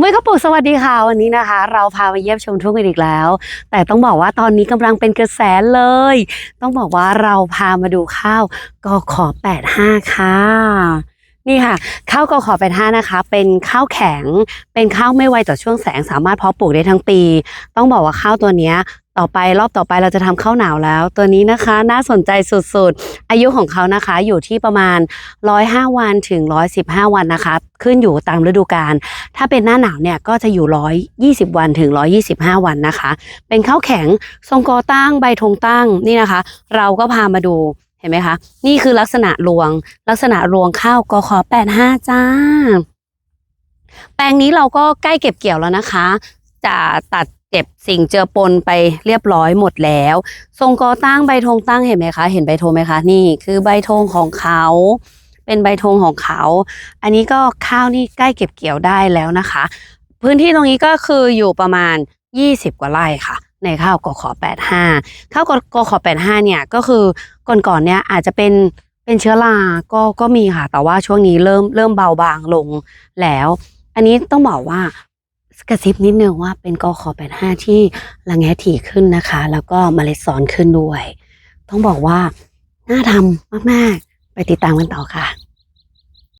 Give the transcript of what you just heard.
มุ้ยก็ปลูกสวัสดีค่ะวันนี้นะคะ เราพามาเยี่ยมชมทุ่งกันอีกแล้ว แต่ต้องบอกว่าตอนนี้กำลังเป็นกระแสเลย ต้องบอกว่าเราพามาดูข้าวกขอ85 ค่ะ นี่ค่ะ ข้าวกขอ85นะคะ เป็นข้าวแข็ง เป็นข้าวไม่ไวต่อช่วงแสงสามารถเพาะปลูกได้ทั้งปี ต้องบอกว่าข้าวตัวนี้ต่อไปรอบต่อไปเราจะทำข้าวหนาวแล้ว ตัวนี้นะคะน่าสนใจสุดๆ อายุของเขานะคะอยู่ที่ประมาณ 105 วันถึง 115 วันนะคะ ขึ้นอยู่ตามฤดูกาลถ้าเป็นหน้าหนาวเนี่ยก็จะอยู่ 120 วันถึง 125 วันนะคะ เป็นข้าวแข็งทรงกอตั้งใบธงตั้งนี่นะคะ เราก็พามาดู เห็นไหมคะ นี่คือลักษณะรวง ลักษณะรวงข้าวกขอ85จ้า แปลงนี้เราก็ใกล้เก็บเกี่ยวแล้วนะคะ จะตัดเก็บสิ่งเจือปนไปเรียบร้อยหมดแล้ว ทรงกอตั้งใบธงตั้งเห็นไหมคะ เห็นใบธงไหมคะ นี่คือใบธงของเขา เป็นใบธงของเขา อันนี้ก็ข้าวนี่ใกล้เก็บเกี่ยวได้แล้วนะคะ พื้นที่ตรงนี้ก็คืออยู่ประมาณ 20 กว่าไร่ค่ะ ในข้าวกขอ85ข้าวกขอ85เนี่ยก็คือก่อนๆเนี่ยอาจจะเป็นเป็นเชื้อราก็ก็มีค่ะ แต่ว่าช่วงนี้เริ่มเริ่มเบาบางลงแล้ว อันนี้ต้องบอกว่ากระซิบนิดนึงว่าเป็นกขอ85ที่ระแงะถี่ขึ้นนะคะ แล้วก็เมล็ดซอนขึ้นด้วย ต้องบอกว่าน่าทำมาก ๆ ไปติดตามกันต่อค่ะ